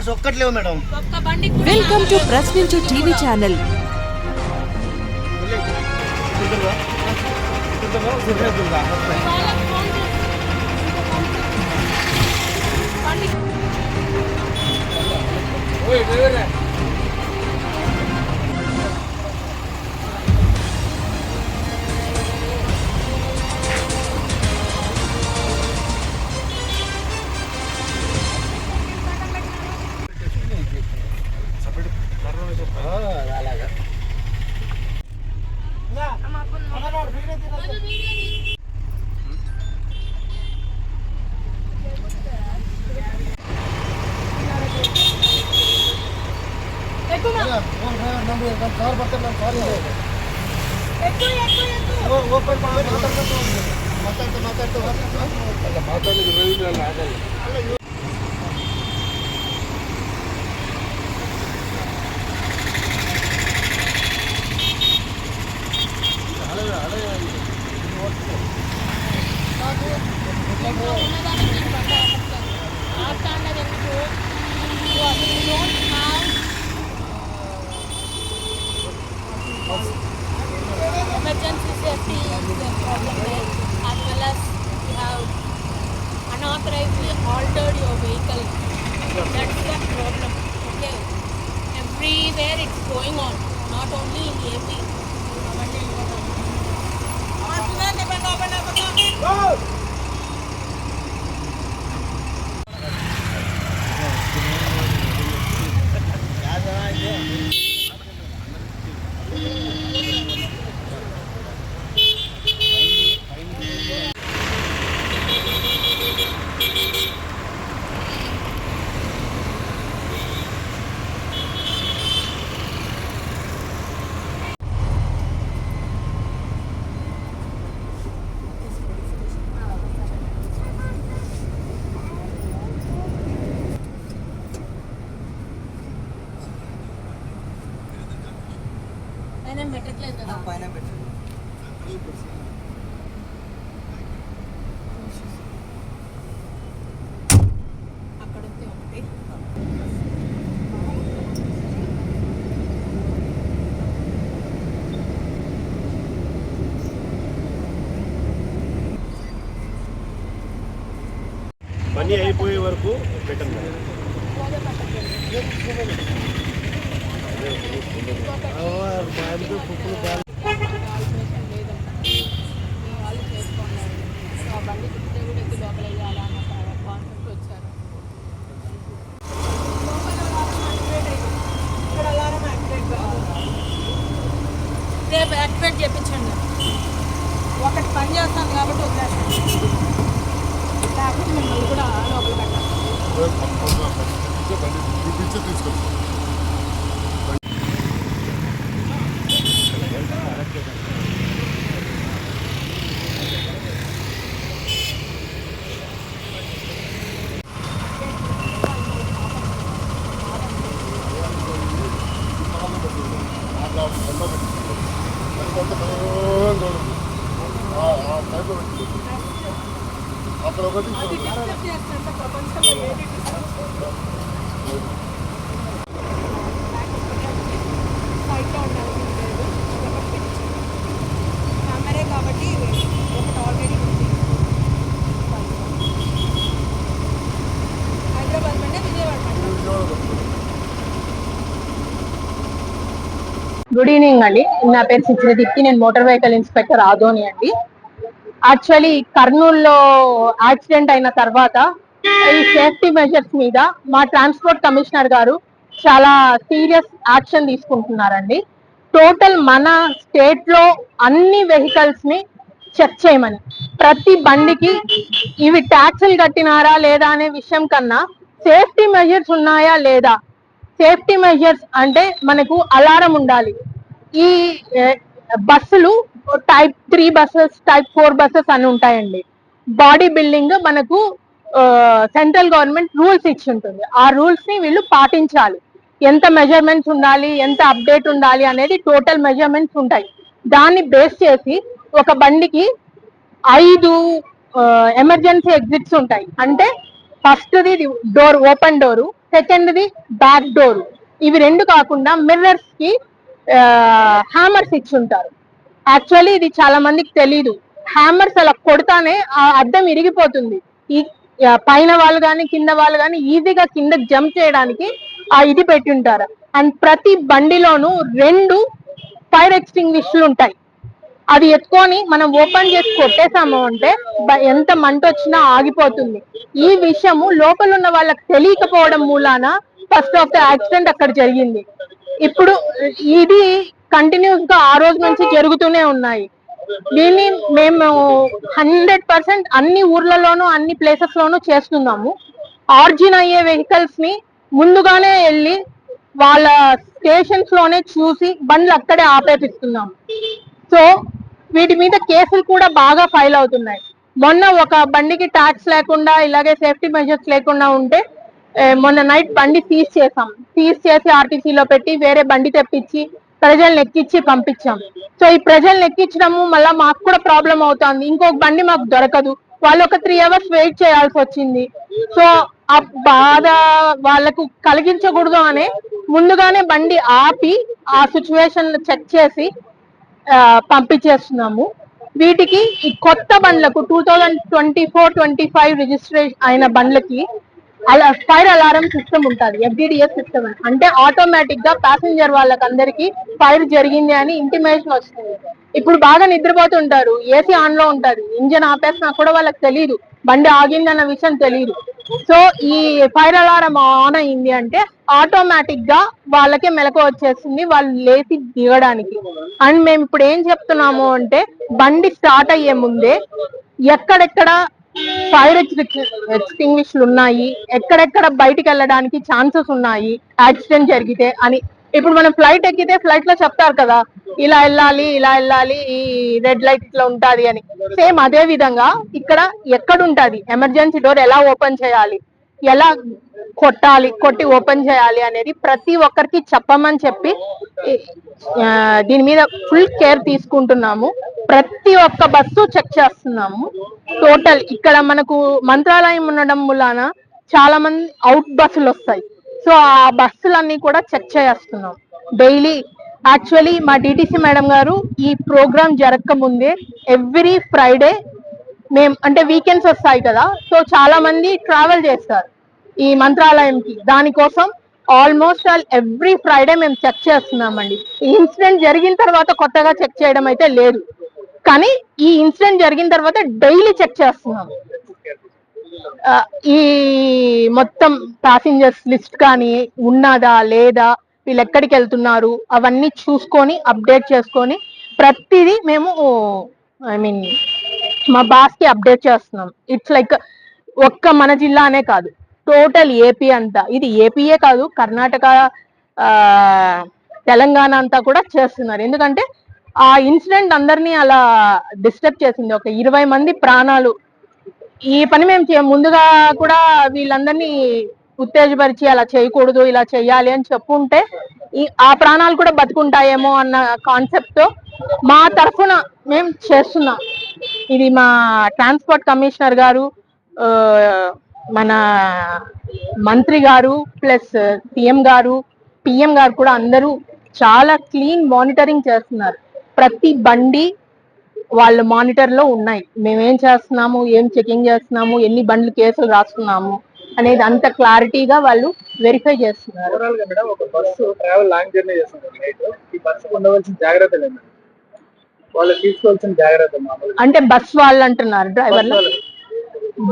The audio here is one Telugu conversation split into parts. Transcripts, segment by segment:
అవర్స్ ఒక్కట్లేవు మేడం ఒక్క బండి కూడా welcome to Prashninchu TV channel వాళ్ళకి ఫోన్ చేసి బండి ఎక్కువ ఎక్కువ ఎక్కువ ఎక్కువ ఇంట్లో ఉన్నదానికి నేను బండి ఆపట్లేదు. ఆపుతా అన్నది ఎందుకు? You emergency safety is a problem as well as you have unauthorizedly altered your vehicle. That's the problem. Okay. Everywhere it's going on, not only in AP. అయినా పెట్టట్లేదు కదా అక్కడ ఉంది ఒకటి పని అయిపోయే వరకు పెట్టండి మేడం. ఆల్టరేషన్ లేదంట మీ వాళ్ళు చేసుకున్నారు సో ఆ బండి తిప్పితే కూడా ఎత్తి లోపల అన్నీ అయిపోయే వరకు వచ్చారు రేపు యాక్టివేట్ చేయించండి. ఒకటి పని చేస్తాను కాబట్టి వదిలేస్తాను. లేకపోతే మిమ్మల్ని కూడా లోపల పెట్టాలి అక్కడ ఒకటి గుడ్ ఈవినింగ్ అండి. నా పేరు సుచరితికి నేను మోటార్ వెహికల్ ఇన్స్పెక్టర్ ఆదోని అండి. యాక్చువల్లీ కర్నూలులో యాక్సిడెంట్ అయిన తర్వాత ఈ సేఫ్టీ మెజర్స్ మీద మా ట్రాన్స్పోర్ట్ కమిషనర్ గారు చాలా సీరియస్ యాక్షన్ తీసుకుంటున్నారండి. టోటల్ మన స్టేట్లో అన్ని వెహికల్స్ని చెక్ చేయమని. ప్రతి బండికి ఇవి ట్యాక్సులు కట్టినారా లేదా అనే విషయం కన్నా సేఫ్టీ మెజర్స్ ఉన్నాయా లేదా? సేఫ్టీ మెజర్స్ అంటే మనకు అలారం ఉండాలి. ఈ బస్సులు type three buses type four buses అని ఉంటాయండి. బాడీ బిల్డింగ్ మనకు సెంట్రల్ గవర్నమెంట్ రూల్స్ ఇచ్చి ఉంటుంది ఆ రూల్స్ని వీళ్ళు పాటించాలి. ఎంత మెజర్మెంట్స్ ఉండాలి ఎంత అప్డేట్ ఉండాలి అనేది టోటల్ మెజర్మెంట్స్ ఉంటాయి. దాన్ని బేస్ చేసి ఒక బండికి ఐదు ఎమర్జెన్సీ ఎగ్జిట్స్ ఉంటాయి. అంటే first the door open door సెకండ్ది బ్యాక్ డోర్ ఇవి రెండు కాకుండా మిర్రర్స్కి హ్యామర్స్ ఇచ్చి ఉంటారు. యాక్చువల్లీ ఇది చాలా మందికి తెలీదు. హ్యామర్స్ అలా కొడతానే ఆ అద్దం ఇరిగిపోతుంది. ఈ పైన వాళ్ళు కానీ కింద వాళ్ళు కానీ ఈజీగా కింద జంప్ చేయడానికి ఆ ఇది పెట్టి ఉంటారు అండ్ ప్రతి బండిలోనూ రెండు ఫైర్ ఎక్స్టింగ్విష్లు ఉంటాయి. అది ఎత్తుకొని మనం ఓపెన్ చేసి కొట్టేసాము అంటే ఎంత మంట వచ్చినా ఆగిపోతుంది. ఈ విషయము లోపల ఉన్న వాళ్ళకి తెలియకపోవడం మూలాన ఫస్ట్ ఆఫ్ ద యాక్సిడెంట్ అక్కడ జరిగింది. ఇప్పుడు ఇది కంటిన్యూస్గా ఆ రోజు నుంచి జరుగుతూనే ఉన్నాయి. దీన్ని మేము హండ్రెడ్ పర్సెంట్ అన్ని ఊర్లలోనూ అన్ని ప్లేసెస్ లోనూ చేస్తున్నాము. ఆర్జిన్ అయ్యే వెహికల్స్ని ముందుగానే వెళ్ళి వాళ్ళ స్టేషన్స్లోనే చూసి బండ్లు అక్కడే ఆపేపిస్తున్నాము. సో వీటి మీద కేసులు కూడా బాగా ఫైల్ అవుతున్నాయి. మొన్న ఒక బండికి ట్యాక్స్ లేకుండా ఇలాగే సేఫ్టీ మెజర్స్ లేకుండా ఉంటే మొన్న నైట్ బండి సీజ్ చేసాం. సీజ్ చేసి ఆర్టీసీలో పెట్టి వేరే బండి తెప్పించి ప్రజల్ని ఎక్కించి పంపించాం. సో ఈ ప్రజల్ని ఎక్కించడము మళ్ళీ మాకు కూడా ప్రాబ్లం అవుతుంది. ఇంకొక బండి మాకు దొరకదు. వాళ్ళు ఒక త్రీ అవర్స్ వెయిట్ చేయాల్సి వచ్చింది. సో ఆ బాధ వాళ్ళకు కలిగించకూడదు అనే ముందుగానే బండి ఆపి ఆ సిచ్యువేషన్ చెక్ చేసి పంపించేస్తున్నాము. వీటికి ఈ కొత్త బండ్లకు two thousand twenty four twenty five registration అయిన బండ్లకి అలా ఫైర్ అలారం సిస్టమ్ ఉంటుంది ఎఫ్డిడిఎస్ సిస్టమ్ అంటే ఆటోమేటిక్గా ప్యాసింజర్ వాళ్ళకి ఫైర్ జరిగింది అని ఇంటిమేషన్ వస్తుంది. ఇప్పుడు బాగా నిద్రపోతుంటారు ఏసీ ఆన్లో ఉంటుంది ఇంజన్ ఆపేసినా కూడా వాళ్ళకి తెలియదు బండి ఆగింది అన్న విషయం తెలియదు సో ఈ ఫైర్ అలారం ఆన్ అయింది అంటే ఆటోమేటిక్గా వాళ్ళకే మెలకు వచ్చేస్తుంది వాళ్ళు లేచి దిగడానికి. అండ్ మేము ఇప్పుడు ఏం చెప్తున్నాము అంటే బండి స్టార్ట్ అయ్యే ముందే ఎక్కడెక్కడ ఫైర్ ఎక్స్టింగ్విష్లు ఉన్నాయి. ఎక్కడెక్కడ బయటికి వెళ్ళడానికి ఛాన్సెస్ ఉన్నాయి. యాక్సిడెంట్ జరిగితే అని. ఇప్పుడు మనం ఫ్లైట్ ఎక్కితే ఫ్లైట్లో చెప్తారు కదా ఇలా వెళ్ళాలి ఇలా వెళ్ళాలి ఈ రెడ్ లైట్ ఇట్లా ఉంటది అని. సేమ్ అదే విధంగా ఇక్కడ ఎక్కడ ఉంటది ఎమర్జెన్సీ డోర్ ఎలా ఓపెన్ చేయాలి? ఎలా కొట్టాలి? కొట్టి ఓపెన్ చేయాలి అనేది ప్రతి ఒక్కరికి చెప్పమని చెప్పి దీని మీద ఫుల్ కేర్ తీసుకుంటున్నాము. ప్రతి ఒక్క బస్సు చెక్ చేస్తున్నాము. టోటల్ ఇక్కడ మనకు మంత్రాలయం ఉండడం వలన చాలా మంది అవుట్ బస్సులు వస్తాయి. సో ఆ బస్సులన్నీ కూడా చెక్ చేస్తున్నాం. డైలీ యాక్చువల్లీ మా డిటిసి మేడం గారు ఈ ప్రోగ్రామ్ జరగక ముందే ఎవ్రీ ఫ్రైడే మేము అంటే వీకెండ్స్ వస్తాయి కదా. సో చాలా మంది ట్రావెల్ చేస్తారు ఈ మంత్రాలయంకి. దానికోసం ఆల్మోస్ట్ ఆల్ ఎవ్రీ ఫ్రైడే మేము చెక్ చేస్తున్నామండి. ఈ ఇన్సిడెంట్ జరిగిన తర్వాత కొత్తగా చెక్ చేయడం అయితే లేదు. కానీ ఈ ఇన్సిడెంట్ జరిగిన తర్వాత డైలీ చెక్ చేస్తున్నాం. ఈ మొత్తం ప్యాసింజర్స్ లిస్ట్ కానీ ఉన్నదా లేదా వీళ్ళు ఎక్కడికి వెళ్తున్నారు అవన్నీ చూసుకొని అప్డేట్ చేసుకొని ప్రతిదీ మేము ఐ మీన్ మా బాస్కి అప్డేట్ చేస్తున్నాం. ఇట్స్ లైక్ ఒక్క మన జిల్లానే కాదు టోటల్ ఏపీ అంతా. ఇది ఏపీయే కాదు కర్ణాటక తెలంగాణ అంతా కూడా చేస్తున్నారు. ఎందుకంటే ఆ ఇన్సిడెంట్ అందరినీ అలా డిస్టర్బ్ చేసింది. ఒక ఇరవై మంది ప్రాణాలు. ఈ పని మేము చే- ముందుగా కూడా వీళ్ళందరినీ ఉత్తేజపరిచి అలా చేయకూడదు ఇలా చేయాలి అని చెప్పుంటే ఈ ఆ ప్రాణాలు కూడా బతుకుంటాయేమో అన్న కాన్సెప్ట్తో మా తరఫున మేము చేస్తున్నాం. ఇది మా ట్రాన్స్పోర్ట్ కమిషనర్ గారు మన మంత్రి గారు ప్లస్ సీఎం గారు పిఎం గారు కూడా అందరూ చాలా క్లీన్ మానిటరింగ్ చేస్తున్నారు. ప్రతి బండి వాళ్ళ మానిటర్లో ఉన్నాయి. మేమేం చేస్తున్నాము? ఏం చెకింగ్ చేస్తున్నాము? ఎన్ని బండ్లు కేసులు రాస్తున్నాము? అనేది అంత క్లారిటీగా వాళ్ళు వెరిఫై చేస్తున్నారు. ఒక బస్సు ట్రావెల్ లాంగ్ జర్నీ చేస్తుంది నైట్ ఈ బస్సుకు ఉండవలసిన జాగ్రత్తలు ఏంటి వాళ్ళు తీసుకోవాల్సిన జాగ్రత్త మామూలు అంటే బస్ వాళ్ళు అంటున్నారు డ్రైవర్లు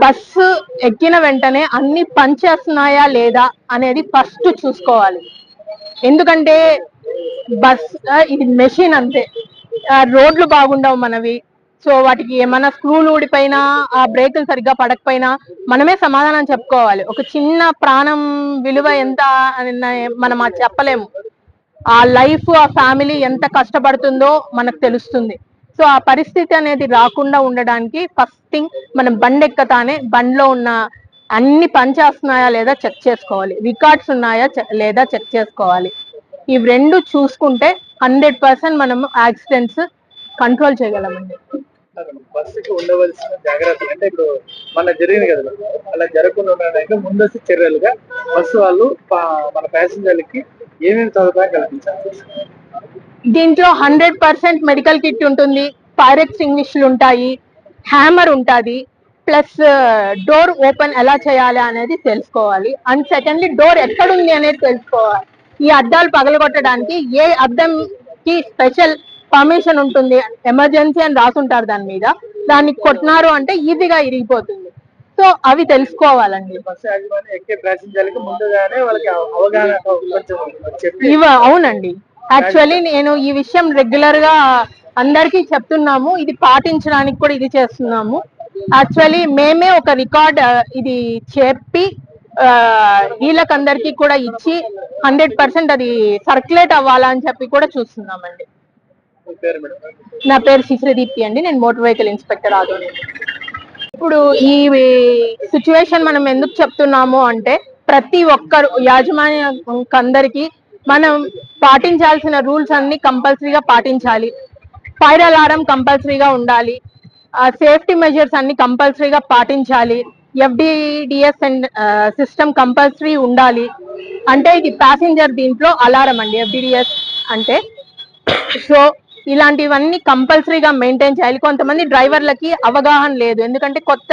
బస్సు ఎక్కిన వెంటనే అన్ని పనిచేస్తున్నాయా లేదా అనేది ఫస్ట్ చూసుకోవాలి. ఎందుకంటే బస్ ఇది మెషిన్ అంతే. రోడ్లు బాగుండవు మనవి. సో వాటికి ఏమైనా స్క్రూలు ఊడిపోయినా ఆ బ్రేకులు సరిగ్గా పడకపోయినా మనమే సమాధానం చెప్పుకోవాలి. ఒక చిన్న ప్రాణం విలువ ఎంత అని మనం అది చెప్పలేము. ఆ లైఫ్ ఆ ఫ్యామిలీ ఎంత కష్టపడుతుందో మనకు తెలుస్తుంది. సో ఆ పరిస్థితి అనేది రాకుండా ఉండడానికి ఫస్ట్ థింగ్ మనం బండి ఎక్కతానే బండ్లో ఉన్న అన్ని పనిచేస్తున్నాయా లేదా చెక్ చేసుకోవాలి. రికార్డ్స్ ఉన్నాయా లేదా చెక్ చేసుకోవాలి. ఇవి రెండు చూసుకుంటే హండ్రెడ్ పర్సెంట్ మనం యాక్సిడెంట్స్ కంట్రోల్ చేయగలమండి. బస్సుకి ఉండవలసిన జాగ్రత్తలు అంటే ఇప్పుడు మన జరిగింది కదా మేడం, అలా జరగకుండా ఉండడానికి ముందస్తు చర్యలుగా బస్సు వాళ్ళు మన ప్యాసింజర్లకి ఏమేమి సదుపాయం కల్పించాలి? దీంట్లో హండ్రెడ్ పర్సెంట్ మెడికల్ కిట్ ఉంటుంది ఫైర్ ఎక్స్టింగ్విష్లు ఉంటాయి హ్యామర్ ఉంటుంది ప్లస్ డోర్ ఓపెన్ ఎలా చేయాలి అనేది తెలుసుకోవాలి అండ్ సెకండ్లీ డోర్ ఎక్కడుంది అనేది తెలుసుకోవాలి. ఈ అద్దాలు పగలగొట్టడానికి ఏ అద్దంకి స్పెషల్ పర్మిషన్ ఉంటుంది? ఎమర్జెన్సీ అని రాసుంటారు దాని మీద. దాన్ని కొట్టినారు అంటే ఈజీగా ఇరిగిపోతుంది. సో అవి తెలుసుకోవాలండి. ఇవ అవునండి. యాక్చువల్లీ నేను ఈ విషయం రెగ్యులర్గా అందరికీ చెప్తున్నాము. ఇది పాటించడానికి కూడా ఇది చేస్తున్నాము. యాక్చువల్లీ మేమే ఒక రికార్డ్ ఇది చెప్పి వీళ్ళకందరికీ కూడా ఇచ్చి హండ్రెడ్ పర్సెంట్ అది సర్క్యులేట్ అవ్వాలా అని చెప్పి కూడా చూస్తున్నామండి. నా పేరు శిశ్రదీప్తి అండి. నేను మోటార్ వెహికల్ ఇన్స్పెక్టర్ ఆదోని. ఇప్పుడు ఈ సిచ్యువేషన్ మనం ఎందుకు చెప్తున్నాము అంటే ప్రతి ఒక్కరు యాజమాన్యందరికి మనం పాటించాల్సిన రూల్స్ అన్ని కంపల్సరీగా పాటించాలి. ఫైర్ అలారం కంపల్సరీగా ఉండాలి. సేఫ్టీ మెజర్స్ అన్ని కంపల్సరీగా పాటించాలి. ఎఫ్డిడిఎస్ అండ్ సిస్టమ్ కంపల్సరీ ఉండాలి. అంటే ఇది ప్యాసింజర్ దీంట్లో అలారం అండి ఎఫ్డిడిఎస్ అంటే. సో ఇలాంటివన్నీ కంపల్సరీగా మెయింటైన్ చేయాలి. కొంతమంది డ్రైవర్లకి అవగాహన లేదు. ఎందుకంటే కొత్త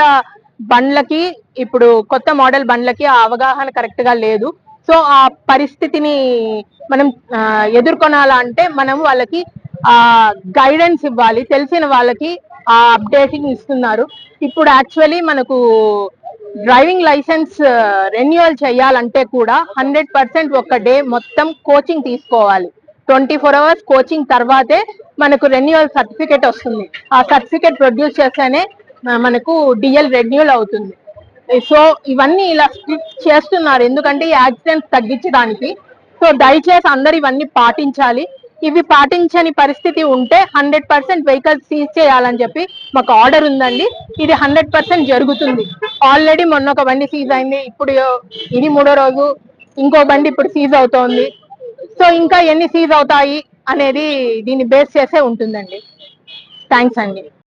బండ్లకి ఇప్పుడు కొత్త మోడల్ బండ్లకి ఆ అవగాహన కరెక్ట్గా లేదు. సో ఆ పరిస్థితిని మనం ఎదుర్కొనాలంటే మనం వాళ్ళకి ఆ గైడెన్స్ ఇవ్వాలి. తెలిసిన వాళ్ళకి అప్డేటింగ్ ఇస్తున్నారు. ఇప్పుడు యాక్చువల్లీ మనకు డ్రైవింగ్ లైసెన్స్ రెన్యువల్ చేయాలంటే కూడా హండ్రెడ్ పర్సెంట్ ఒక డే మొత్తం కోచింగ్ తీసుకోవాలి. ట్వంటీ ఫోర్ అవర్స్ కోచింగ్ తర్వాతే మనకు రెన్యువల్ సర్టిఫికేట్ వస్తుంది. ఆ సర్టిఫికేట్ ప్రొడ్యూస్ చేస్తేనే మనకు డిఎల్ రెన్యువల్ అవుతుంది. సో ఇవన్నీ ఇలా స్ట్రిక్ట్ చేస్తున్నారు. ఎందుకంటే ఈ యాక్సిడెంట్స్ తగ్గించడానికి. సో దయచేసి అందరు ఇవన్నీ పాటించాలి. ఇవి పాటించని పరిస్థితి ఉంటే హండ్రెడ్ పర్సెంట్ వెహికల్స్ సీజ్ చేయాలని చెప్పి మాకు ఆర్డర్ ఉందండి. ఇది హండ్రెడ్ పర్సెంట్ జరుగుతుంది. ఆల్రెడీ మొన్న ఒక బండి సీజ్ అయింది. ఇప్పుడు ఇది మూడో రోజు ఇంకో బండి ఇప్పుడు సీజ్ అవుతోంది. సో ఇంకా ఎన్ని సీజ్ అవుతాయి అనేది దీన్ని బేస్ చేసే ఉంటుందండి. థ్యాంక్స్ అండి.